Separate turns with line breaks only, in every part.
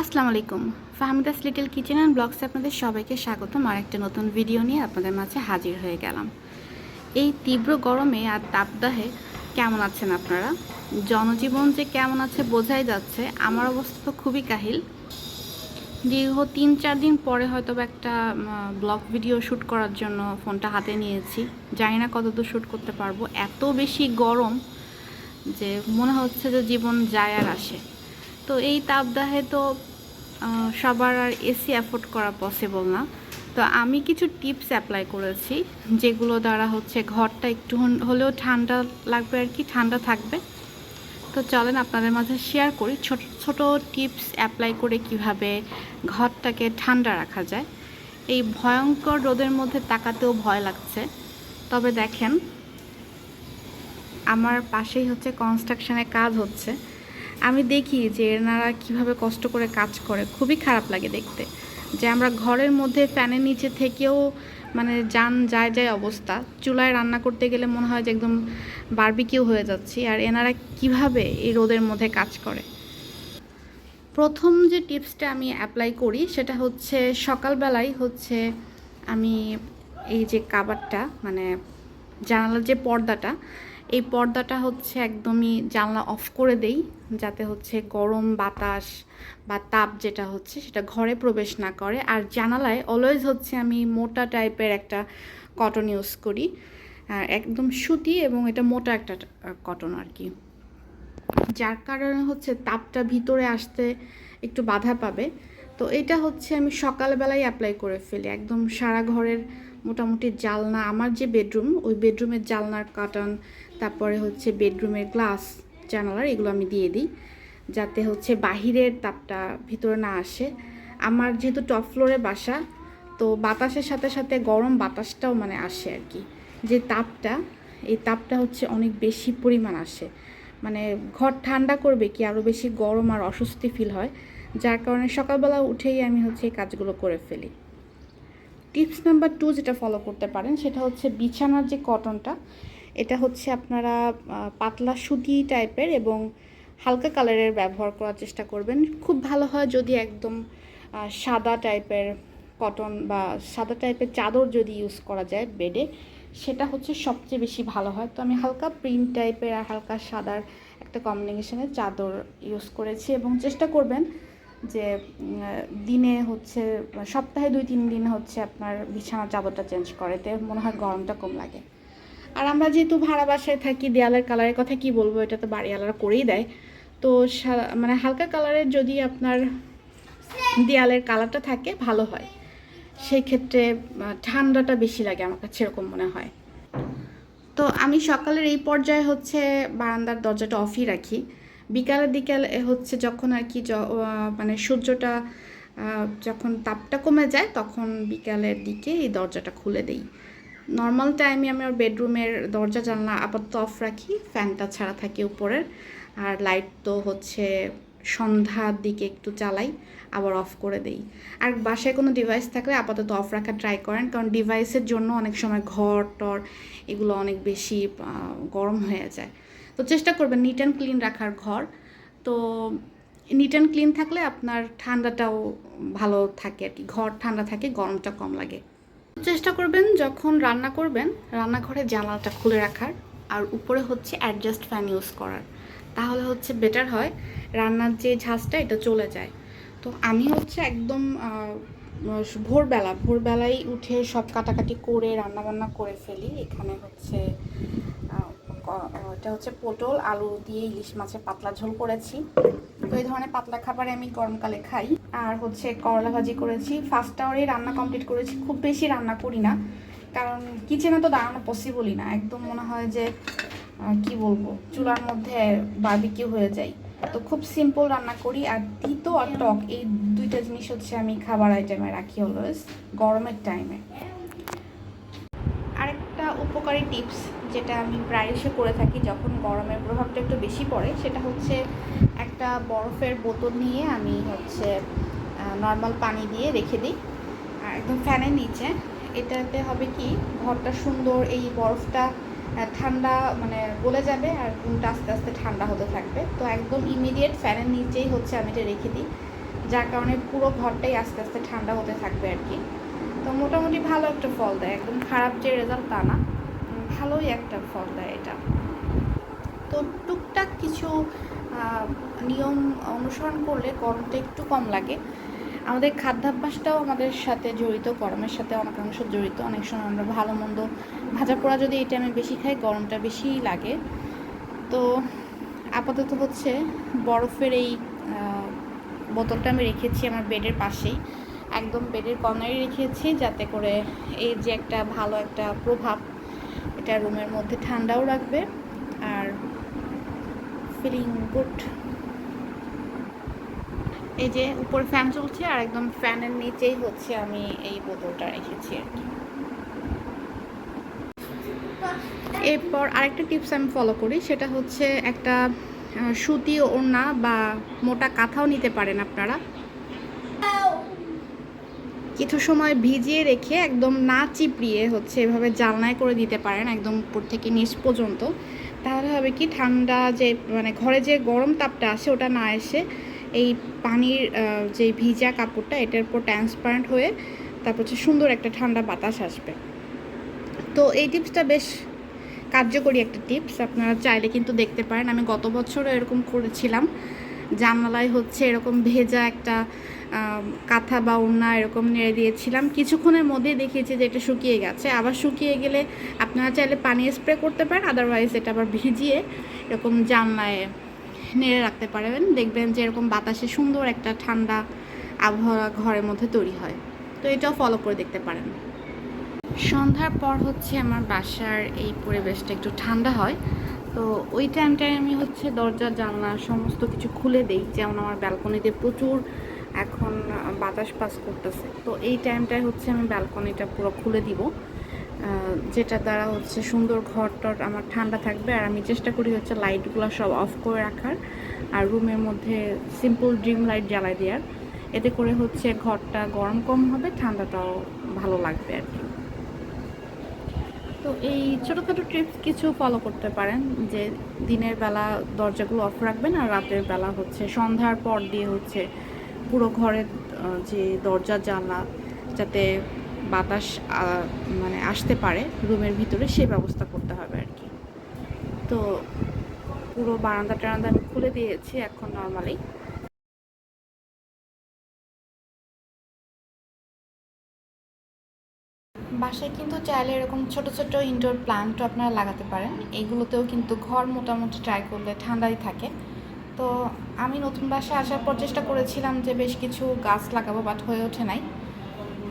আসসালামু আলাইকুম। Fahmida's little kitchen and ব্লগসে আপনাদের সবাইকে স্বাগতম। আর একটা নতুন ভিডিও নিয়ে আপনাদের মাঝে হাজির হয়ে গেলাম। এই তীব্র গরমে আর তাপদাহে কেমন আছেন আপনারা? জনজীবন যে কেমন আছে বোঝাই যাচ্ছে। আমার অবস্থা তো খুবই কাহিল। দীর্ঘ তিন চার দিন পরে হয়তো একটা ব্লগ ভিডিও শ্যুট করার জন্য ফোনটা হাতে নিয়েছি। জানি না কতদূর শ্যুট করতে পারব। এত বেশি গরম যে মনে হচ্ছে যে জীবন যায় আর আসে। তো এই তাপদাহে তো সবার আর এসি অ্যাফোর্ড করা পসিবল না। তো আমি কিছু টিপস অ্যাপ্লাই করেছি, যেগুলো দ্বারা হচ্ছে ঘরটা একটু হলেও ঠান্ডা লাগবে আর কি, ঠান্ডা থাকবে। তো চলেন আপনাদের মাঝে শেয়ার করি, ছোট ছোট টিপস অ্যাপ্লাই করে কীভাবে ঘরটাকে ঠান্ডা রাখা যায়। এই ভয়ঙ্কর রোদের মধ্যে তাকাতেও ভয় লাগছে। তবে দেখেন, আমার পাশেই হচ্ছে কনস্ট্রাকশনের কাজ হচ্ছে। আমি দেখি যে এনারা কীভাবে কষ্ট করে কাজ করে। খুবই খারাপ লাগে দেখতে। যে আমরা ঘরের মধ্যে ফ্যানের নিচে থেকেও মানে যান যায় যায় অবস্থা। চুলায় রান্না করতে গেলে মনে হয় যে একদম বারবিকিউ হয়ে যাচ্ছি। আর এনারা কীভাবে এই রোদের মধ্যে কাজ করে? প্রথম যে টিপসটা আমি অ্যাপ্লাই করি সেটা হচ্ছে সকালবেলায় হচ্ছে আমি এই যে কাবারটা মানে জানালার যে পর্দাটা এই পর্দাটা হচ্ছে একদমই জানলা অফ করে দেই, যাতে হচ্ছে গরম বাতাস বা তাপ যেটা হচ্ছে সেটা ঘরে প্রবেশ না করে। আর জানালায় অলওয়েজ হচ্ছে আমি মোটা টাইপের একটা কটন ইউজ করি। একদম সুতি এবং এটা মোটা একটা কটন আর কি। যার কারণে হচ্ছে তাপটা ভিতরে আসতে একটু বাধা পাবে। তো এটা হচ্ছে আমি সকালবেলায় অ্যাপ্লাই করে ফেলি। একদম সারা ঘরের মোটামুটি জালনা, আমার যে বেডরুম, ওই বেডরুমের জালনার কাটন তারপরে হচ্ছে বেডরুমের গ্লাস, জানালার, এগুলো আমি দিয়ে দিই, যাতে হচ্ছে বাহিরের তাপটা ভিতরে না আসে। আমার যেহেতু টপ ফ্লোরে বাসা, তো বাতাসের সাথে সাথে গরম বাতাসটাও মানে আসে আর কি যে তাপটা, এই তাপটা হচ্ছে অনেক বেশি পরিমাণ আসে। মানে ঘর ঠান্ডা করবে কি আরও বেশি গরম আর অস্বস্তি ফিল হয়, যার কারণে সকালবেলা উঠেই আমি হচ্ছে এই কাজগুলো করে ফেলি। টিপস নাম্বার টু যেটা ফলো করতে পারেন, সেটা হচ্ছে বিছানার যে কটনটা, এটা হচ্ছে আপনারা পাতলা সুতি টাইপের এবং হালকা কালারের ব্যবহার করার চেষ্টা করবেন। খুব ভালো হয় যদি একদম সাদা টাইপের কটন বা সাদা টাইপের চাদর যদি ইউজ করা যায় বেডে সেটা হচ্ছে সবচেয়ে বেশি ভালো হয়। তো আমি হালকা প্রিন্ট টাইপের আর হালকা সাদার একটা কম্বিনেশনের চাদর ইউজ করেছি এবং চেষ্টা করবেন যে দিনে হচ্ছে, সপ্তাহে দুই তিন দিন হচ্ছে আপনার বিছানার চাদরটা চেঞ্জ করে। এতে মনে হয় গরমটা কম লাগে। আর আমরা যেহেতু ভাড়া বাসায় থাকি, দেয়ালের কালারের কথা কি বলব, এটা তো বাড়িওয়ালারা করেই দেয়। তো মানে হালকা কালারের যদি আপনার দেয়ালের কালারটা থাকে, ভালো হয়। সেই ক্ষেত্রে ঠান্ডাটা বেশি লাগে আমার কাছে, এরকম মনে হয়। তো আমি সকালের এই পর্যায়ে হচ্ছে বারান্দার দরজাটা অফই রাখি। বিকালের দিকে হচ্ছে যখন আর কি মানে সূর্যটা যখন তাপটা কমে যায়, তখন বিকালের দিকে এই দরজাটা খুলে দেই। নর্মাল টাইমে আমি আমার বেডরুমের দরজা, জানলা আপাতত অফ রাখি ফ্যানটা ছাড়া থাকে উপরের। আর লাইট তো হচ্ছে সন্ধ্যার দিকে একটু চালাই, আবার অফ করে দেই। আর বাসায় কোনো ডিভাইস থাকলে আপাতত অফ রাখা ট্রাই করেন, কারণ ডিভাইসের জন্য অনেক সময় ঘর, টর এগুলো অনেক বেশি গরম হয়ে যায়। তো চেষ্টা করবেন নিট অ্যান্ড ক্লিন রাখার ঘর। তো নিট অ্যান্ড ক্লিন থাকলে আপনার ঠান্ডাটাও ভালো থাকে আর কি ঘর ঠান্ডা থাকে, গরমটা কম লাগে। চেষ্টা করবেন যখন রান্না করবেন, রান্নাঘরে জানালাটা খুলে রাখার। আর উপরে হচ্ছে অ্যাডজাস্ট ফ্যান ইউজ করার। তাহলে হচ্ছে বেটার হয়, রান্নার যে ঝাঁজটা, এটা চলে যায়। তো আমি হচ্ছে একদম ভোরবেলা ভোরবেলায় উঠে সব কাটাকাটি করে রান্না বান্না করে ফেলি। এখানে হচ্ছে এটা হচ্ছে পটল, আলু দিয়ে ইলিশ মাছের পাতলা ঝোল করেছি। তো এই ধরনের পাতলা খাবার আমি গরমকালে খাই। আর হচ্ছে করলা ভাজি করেছি। ফার্স্ট আওয়ারেই রান্না কমপ্লিট করেছি। খুব বেশি রান্না করি না। কারণ কিচেনে তো দাঁড়ানো পসিবলই না। একদম মনে হয় যে কি বলব? চুলার মধ্যে বারবিকিউ হয়ে যায়। তো খুব সিম্পল রান্না করি। আর তিতো আর টক, এই দুইটা জিনিস হচ্ছে আমি খাবার আইটেমে রাখি অলওয়েজ গরমের টাইমে আরেকটা উপকারী টিপস যেটা আমি প্রায়শই করে থাকি যখন গরমের প্রভাবটা একটু বেশি পড়ে, সেটা হচ্ছে একটা বরফের বোতল নিয়ে আমি হচ্ছে নর্মাল পানি দিয়ে রেখে দিই। আর একদম ফ্যানের নিচে। এটাতে হবে কি, ঘরটা সুন্দর এই বরফটা ঠান্ডা মানে গলে যাবে আর রুমটা আস্তে আস্তে ঠান্ডা হতে থাকবে। তো একদম ইমিডিয়েট ফ্যানের নিচেই হচ্ছে আমি এটা রেখে দিই। যার কারণে পুরো ঘরটাই আস্তে আস্তে ঠান্ডা হতে থাকবে আর কি। তো মোটামুটি ভালো একটা ফল দেয়। একদম খারাপ যে রেজাল্ট তা না। ভালোই একটা ফল দেয় এটা। তো টুকটাক কিছু নিয়ম অনুসরণ করলে গরমটা একটু কম লাগে। আমাদের খাদ্যাভ্যাসটাও আমাদের সাথে জড়িত, গরমের সাথে অনেকাংশ জড়িত। অনেক সময় আমরা ভালো মন্দ ভাজা পোড়া যদি এই টাইমে বেশি খাই, গরমটা বেশিই লাগে। তো আপাতত হচ্ছে বরফের এই বোতলটা আমি রেখেছি আমার বেডের পাশেই। একদম বেডের কর্নারে রেখেছি যাতে করে এই যে একটা ভালো একটা প্রভাব এটা রুমের মধ্যে ঠান্ডাও রাখবে আর ফিলিং গুড। এই যে উপর ফ্যান চলছে আর একদম ফ্যানের নিচেই হচ্ছে আমি এই বোতলটা রেখেছি আর কি। এরপর আরেকটা টিপস আমি ফলো করি, সেটা হচ্ছে একটা সুতি ওড়না বা মোটা কাঁথাও নিতে পারেন আপনারা। কিছু সময় ভিজিয়ে রেখে একদম না চিপড়িয়ে হচ্ছে এভাবে জালনায় করে দিতে পারেন একদম উপর থেকে নিচ পর্যন্ত। তাহলে হবে কি ঠান্ডা যে মানে ঘরে যে গরম তাপটা আসে ওটা না এসে এই পানির যে ভিজা কাপড়টা এটার উপর ট্রান্সপারেন্ট হয়ে তারপর হচ্ছে সুন্দর একটা ঠান্ডা বাতাস আসবে। তো এই টিপসটা বেশ কার্যকরী একটা টিপস, আপনারা চাইলে কিন্তু দেখতে পারেন। আমি গত বছরও এরকম করেছিলাম। জানালায় হচ্ছে এরকম ভেজা একটা কাঁথা বা ওড়না এরকম নেড়ে দিয়েছিলাম। কিছুক্ষণের মধ্যেই দেখিয়েছি যে এটা শুকিয়ে গেছে। আবার শুকিয়ে গেলে আপনারা চাইলে পানি স্প্রে করতে পারেন আদারওয়াইজ এটা আবার ভিজিয়ে এরকম জানলায় নেড়ে রাখতে পারবেন। দেখবেন যে এরকম বাতাসে সুন্দর একটা ঠান্ডা আবহাওয়া ঘরের মধ্যে তৈরি হয়। তো এটাও ফলো করে দেখতে পারেন। সন্ধ্যার পর হচ্ছে আমার বাসার এই পরিবেশটা একটু ঠান্ডা হয়। তো ওই টাইমটায় আমি হচ্ছে দরজা, জানলা সমস্ত কিছু খুলে দেই। যেমন আমার ব্যালকনিতে প্রচুর এখন বাতাস পাস করতেছে। তো এই টাইমটায় হচ্ছে আমি ব্যালকনিটা পুরো খুলে দিব। যেটা দ্বারা হচ্ছে সুন্দর ঘর টর আমার ঠান্ডা থাকবে। আর আমি চেষ্টা করি হচ্ছে লাইটগুলো সব অফ করে রাখার। আর রুমের মধ্যে সিম্পল ড্রিম লাইট জ্বালাই দেওয়ার। এতে করে হচ্ছে ঘরটা গরম কম হবে, ঠান্ডাটাও ভালো লাগবে আর কি। তো এই ছোটোখাটো ট্রিপস কিছু ফলো করতে পারেন, যে দিনের বেলা দরজাগুলো অফ রাখবেন আর রাতের বেলা হচ্ছে সন্ধ্যার পর দিয়ে হচ্ছে পুরো ঘরের যে দরজা, জানলা যাতে বাতাস মানে আসতে পারে রুমের ভিতরে সে ব্যবস্থা করতে হবে আর কি। তো পুরো বারান্দা টারান্দা আমি খুলে দিয়েছি এখন নর্মালি বাসায় কিন্তু চাইলে এরকম ছোট ছোট ইনডোর প্লান্টও আপনারা লাগাতে পারেন। এগুলোতেও কিন্তু ঘর মোটামুটি ট্রাই করলে ঠান্ডাই থাকে। তো আমি নতুন বাসায় আসার পর চেষ্টা করেছিলাম যে বেশ কিছু গাছ লাগাবো বাট হয়ে ওঠে নাই।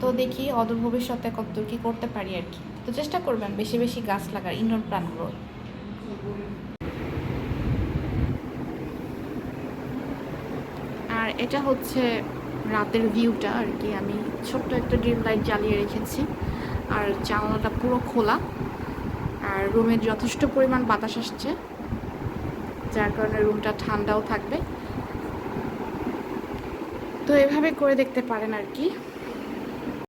তো দেখি অদূর ভবিষ্যতে কতদূর কী করতে পারি আর কি। তো চেষ্টা করবেন বেশি বেশি গাছ লাগার, ইনডোর প্লান্টগুলো আর এটা হচ্ছে রাতের ভিউটা আর কি। আমি ছোট্ট একটা ড্রিম লাইট জ্বালিয়ে রেখেছি। আর জানলাটা পুরো খোলা। আর রুমে যথেষ্ট পরিমাণ বাতাস আসছে। যার কারণে রুমটা ঠান্ডাও থাকবে। তো এভাবে করে দেখতে পারেন আর কি।